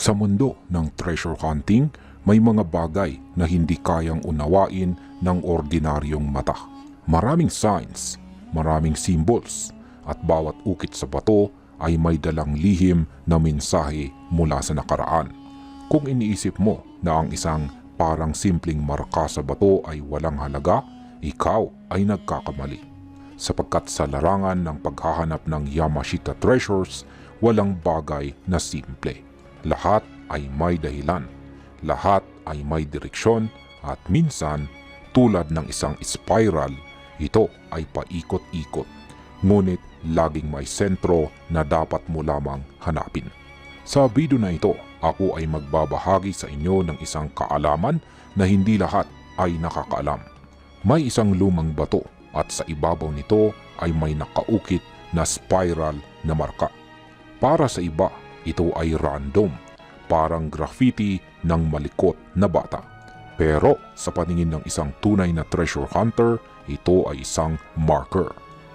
Sa mundo ng treasure hunting, may mga bagay na hindi kayang unawain ng ordinaryong mata. Maraming signs, maraming symbols, at bawat ukit sa bato ay may dalang lihim na mensahe mula sa nakaraan. Kung iniisip mo na ang isang parang simpleng marka sa bato ay walang halaga, ikaw ay nagkakamali. Sapagkat sa larangan ng paghahanap ng Yamashita treasures, walang bagay na simple. Lahat ay may dahilan. Lahat ay may direksyon at minsan, tulad ng isang spiral, ito ay paikot-ikot. Ngunit laging may sentro na dapat mo lamang hanapin. Sa video na ito, ako ay magbabahagi sa inyo ng isang kaalaman na hindi lahat ay nakakaalam. May isang lumang bato at sa ibabaw nito ay may nakaukit na spiral na marka. Para sa iba, ito ay random, parang graffiti ng malikot na bata. Pero sa paningin ng isang tunay na treasure hunter, ito ay isang marker.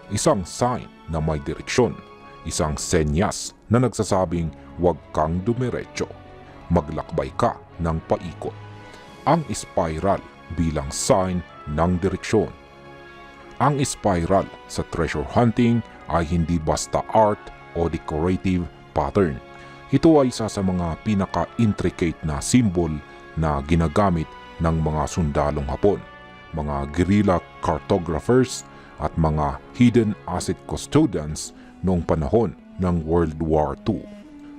Isang sign na may direksyon. Isang senyas na nagsasabing huwag kang dumiretso. Maglakbay ka ng paikot. Ang spiral bilang sign ng direksyon. Ang spiral sa treasure hunting ay hindi basta art o decorative pattern. Ito ay isa sa mga pinaka-intricate na symbol na ginagamit ng mga sundalong Hapon, mga guerrilla cartographers at mga hidden asset custodians noong panahon ng World War II.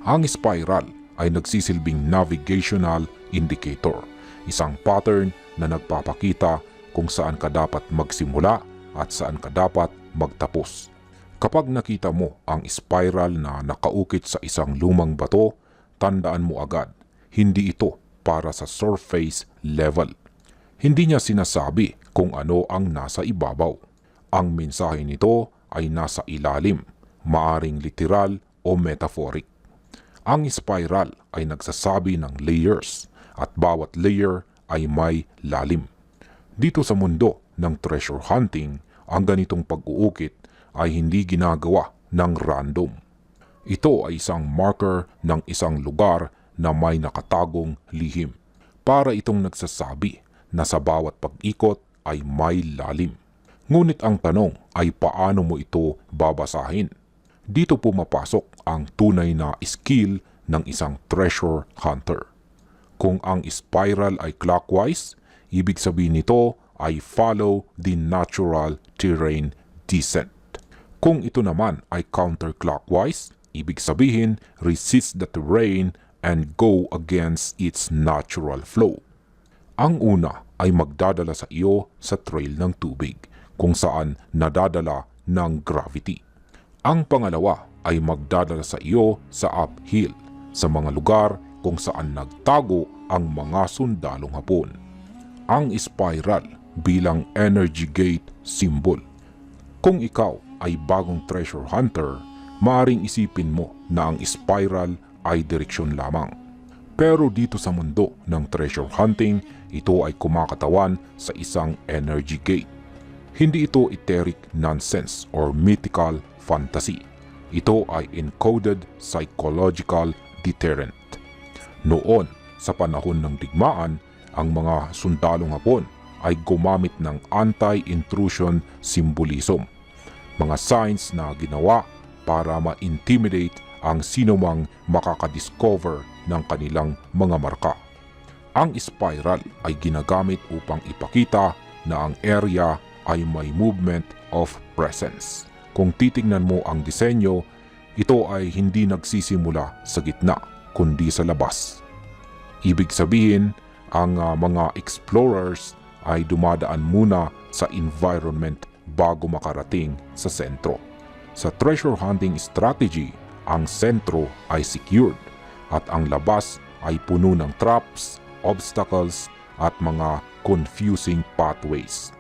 Ang spiral ay nagsisilbing navigational indicator, isang pattern na nagpapakita kung saan ka dapat magsimula at saan ka dapat magtapos. Kapag nakita mo ang spiral na nakaukit sa isang lumang bato, tandaan mo agad, hindi ito para sa surface level. Hindi niya sinasabi kung ano ang nasa ibabaw. Ang mensahe nito ay nasa ilalim, maaring literal o metaphoric. Ang spiral ay nagsasabi ng layers at bawat layer ay may lalim. Dito sa mundo ng treasure hunting, ang ganitong pag-uukit ay hindi ginagawa ng random. Ito ay isang marker ng isang lugar na may nakatagong lihim. Para itong nagsasabi na sa bawat pag-ikot ay may lalim. Ngunit ang tanong ay paano mo ito babasahin? Dito pumapasok ang tunay na skill ng isang treasure hunter. Kung ang spiral ay clockwise, ibig sabihin nito ay follow the natural terrain descent. Kung ito naman ay counterclockwise, ibig sabihin resist the terrain and go against its natural flow. Ang una ay magdadala sa iyo sa trail ng tubig kung saan nadadala ng gravity. Ang pangalawa ay magdadala sa iyo sa uphill sa mga lugar kung saan nagtago ang mga sundalong hapon. Ang spiral bilang energy gate symbol. Kung ikaw ay bagong treasure hunter, maaring isipin mo na ang spiral ay direksyon lamang. Pero dito sa mundo ng treasure hunting, ito ay kumakatawan sa isang energy gate. Hindi ito etheric nonsense or mythical fantasy. Ito ay encoded psychological deterrent. Noon, sa panahon ng digmaan, ang mga sundalong Hapon ay gumamit ng anti-intrusion symbolism. Mga signs na ginawa para ma-intimidate ang sinumang makakadiscover ng kanilang mga marka. Ang spiral ay ginagamit upang ipakita na ang area ay may movement of presence. Kung titingnan mo ang disenyo, ito ay hindi nagsisimula sa gitna kundi sa labas. Ibig sabihin, ang uh, mga explorers ay dumadaan muna sa environment bago makarating sa sentro. Sa treasure hunting strategy, ang sentro ay secured at ang labas ay puno ng traps, obstacles at mga confusing pathways.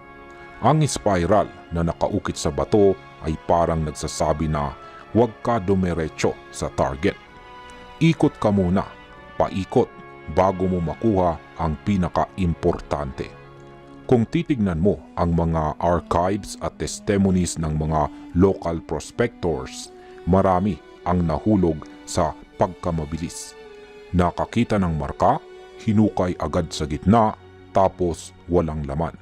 Ang spiral na nakaukit sa bato ay parang nagsasabi na huwag ka dumiretso sa target. Ikot ka muna, paikot bago mo makuha ang pinaka-importante. Kung titignan mo ang mga archives at testimonies ng mga local prospectors, marami ang nahulog sa pagkamabilis. Nakakita ng marka, hinukay agad sa gitna, tapos walang laman.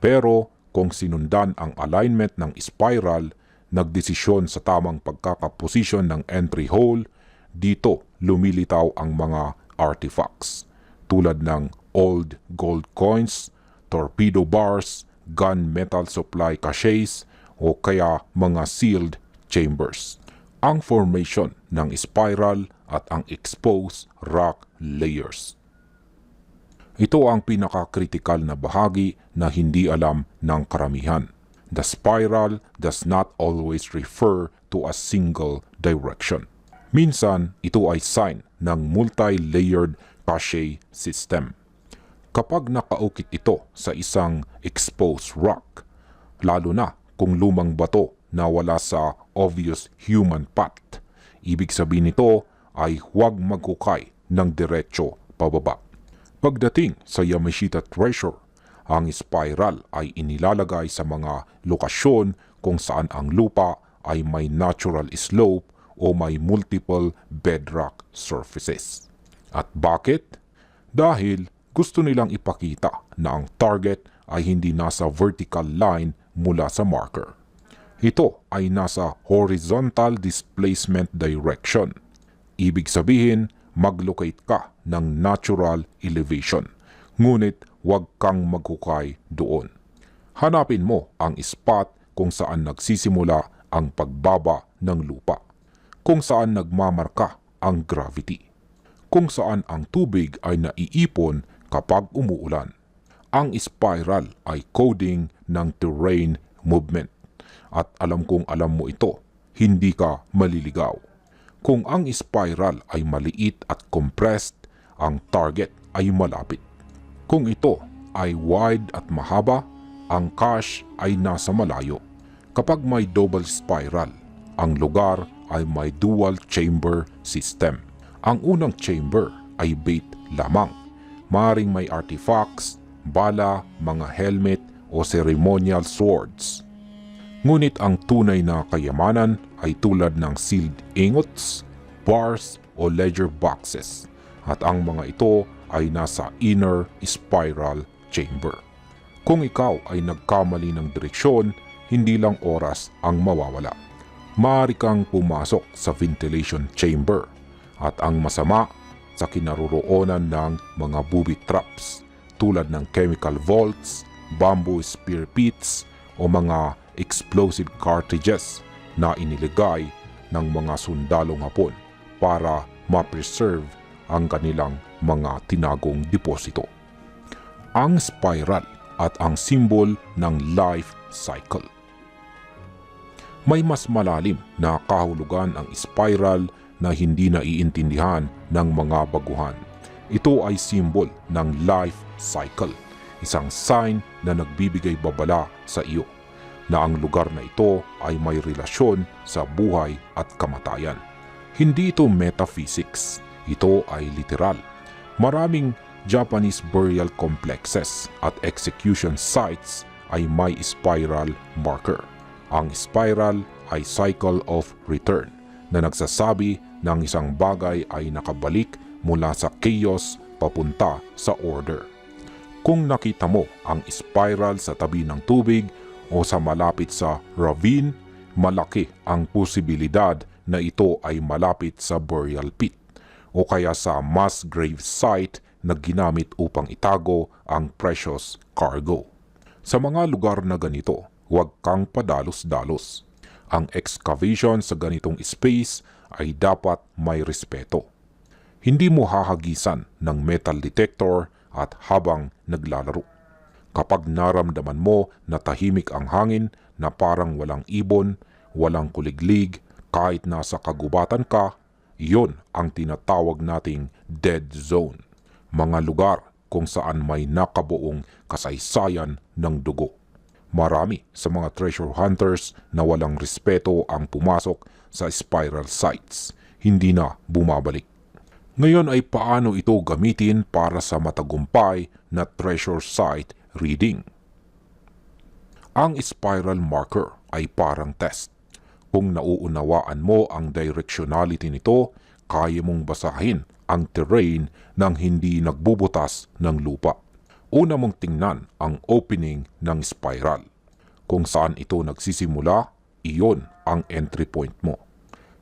Pero kung sinundan ang alignment ng spiral, nagdesisyon sa tamang pagkakaposisyon ng entry hole, dito lumilitaw ang mga artifacts tulad ng old gold coins, torpedo bars, gun metal supply caches o kaya mga sealed chambers. Ang formation ng spiral at ang exposed rock layers. Ito ang pinaka-critical na bahagi na hindi alam ng karamihan. The spiral does not always refer to a single direction. Minsan, ito ay sign ng multi-layered cache system. Kapag nakaukit ito sa isang exposed rock, lalo na kung lumang bato na wala sa obvious human path, ibig sabihin nito ay huwag maghukay ng diretso pababa. Pagdating sa Yamashita Treasure, ang spiral ay inilalagay sa mga lokasyon kung saan ang lupa ay may natural slope o may multiple bedrock surfaces. At bakit? Dahil gusto nilang ipakita na ang target ay hindi nasa vertical line mula sa marker. Ito ay nasa horizontal displacement direction. Ibig sabihin, mag-locate ka ng natural elevation. Ngunit huwag kang maghukay doon. Hanapin mo ang spot kung saan nagsisimula ang pagbaba ng lupa. Kung saan nagmamarka ang gravity. Kung saan ang tubig ay naiipon kapag umuulan. Ang spiral ay coding ng terrain movement. At alam kong alam mo ito, hindi ka maliligaw. Kung ang spiral ay maliit at compressed, ang target ay malapit. Kung ito ay wide at mahaba, ang cache ay nasa malayo. Kapag may double spiral, ang lugar ay may dual chamber system. Ang unang chamber ay bait lamang. Maring may artifacts, bala, mga helmet o ceremonial swords. Ngunit ang tunay na kayamanan ay tulad ng sealed ingots, bars o ledger boxes at ang mga ito ay nasa inner spiral chamber. Kung ikaw ay nagkamali ng direksyon, hindi lang oras ang mawawala. Maaari kang pumasok sa ventilation chamber at ang masama sa kinaroroonan ng mga booby traps tulad ng chemical vaults, bamboo spear pits o mga explosive cartridges na iniligay ng mga sundalong hapon para ma-preserve ang kanilang mga tinagong deposito. Ang spiral at ang simbol ng life cycle. May mas malalim na kahulugan ang spiral na hindi naiintindihan ng mga baguhan. Ito ay simbol ng life cycle, isang sign na nagbibigay babala sa iyo na ang lugar na ito ay may relasyon sa buhay at kamatayan. Hindi ito metaphysics, ito ay literal. Maraming Japanese burial complexes at execution sites ay may spiral marker. Ang spiral ay cycle of return na nagsasabi ng isang bagay ay nakabalik mula sa chaos papunta sa order. Kung nakita mo ang spiral sa tabi ng tubig o sa malapit sa ravine, malaki ang posibilidad na ito ay malapit sa burial pit o kaya sa mass grave site na ginamit upang itago ang precious cargo. Sa mga lugar na ganito, huwag kang padalos-dalos. Ang excavation sa ganitong space ay dapat may respeto. Hindi mo hahagisan ng metal detector at habang naglalaro. Kapag naramdaman mo na tahimik ang hangin na parang walang ibon, walang kuliglig, kahit nasa kagubatan ka, iyon ang tinatawag nating dead zone. Mga lugar kung saan may nakabuong kasaysayan ng dugo. Marami sa mga treasure hunters na walang respeto ang pumasok sa spiral sites, hindi na bumabalik. Ngayon ay paano ito gamitin para sa matagumpay na treasure site reading? Ang spiral marker ay parang test. Kung nauunawaan mo ang directionality nito, kaya mong basahin ang terrain ng hindi nagbubutas ng lupa. Una mong tingnan ang opening ng spiral. Kung saan ito nagsisimula, iyon ang entry point mo.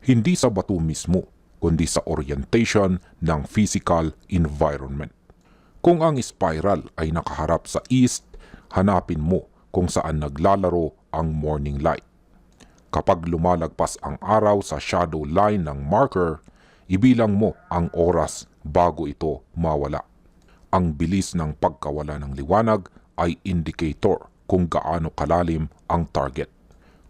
Hindi sa bato mismo, kundi sa orientation ng physical environment. Kung ang spiral ay nakaharap sa east, hanapin mo kung saan naglalaro ang morning light. Kapag lumalagpas ang araw sa shadow line ng marker, ibilang mo ang oras bago ito mawala. Ang bilis ng pagkawala ng liwanag ay indicator kung gaano kalalim ang target.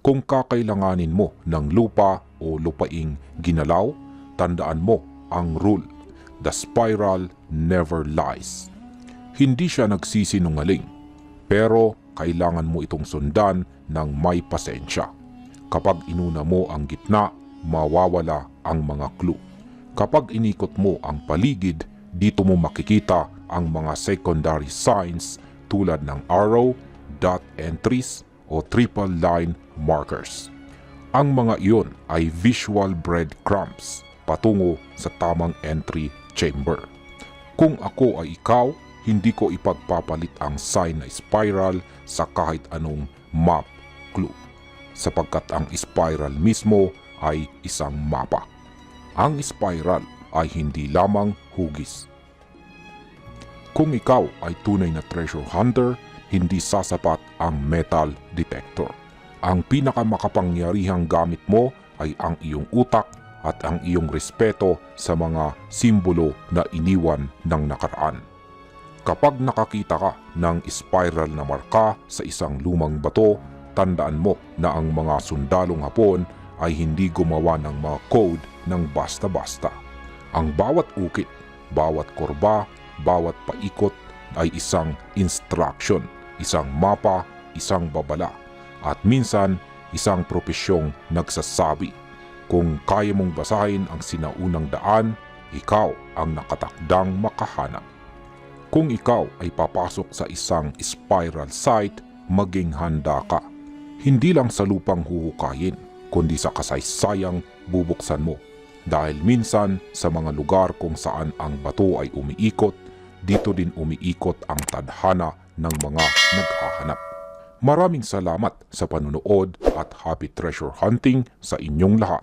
Kung kakailanganin mo ng lupa o lupaing ginalaw, tandaan mo ang rule. The spiral never lies. Hindi siya nagsisinungaling, pero kailangan mo itong sundan ng may pasensya. Kapag inuna mo ang gitna, mawawala ang mga clue. Kapag inikot mo ang paligid, dito mo makikita ang mga secondary signs tulad ng arrow, dot entries o triple line markers. Ang mga iyon ay visual breadcrumbs patungo sa tamang entry chamber. Kung ako ay ikaw, hindi ko ipagpapalit ang sign na spiral sa kahit anong map clue sapagkat ang spiral mismo ay isang mapa. Ang spiral ay hindi lamang hugis. Kung ikaw ay tunay na treasure hunter, hindi sasapat ang metal detector. Ang pinakamakapangyarihang gamit mo ay ang iyong utak at ang iyong respeto sa mga simbolo na iniwan ng nakaraan. Kapag nakakita ka ng spiral na marka sa isang lumang bato, tandaan mo na ang mga sundalong hapon ay hindi gumawa ng mga code ng basta-basta. Ang bawat ukit, bawat korba, bawat paikot ay isang instruction, isang mapa, isang babala, at minsan isang propesyong nagsasabi. Kung kaya mong basahin ang sinaunang daan, ikaw ang nakatakdang makahanap. Kung ikaw ay papasok sa isang spiral site, maging handa ka. Hindi lang sa lupang huhukayin, kundi sa kasaysayang bubuksan mo. Dahil minsan sa mga lugar kung saan ang bato ay umiikot, dito din umiikot ang tadhana ng mga naghahanap. Maraming salamat sa panunood at happy treasure hunting sa inyong lahat.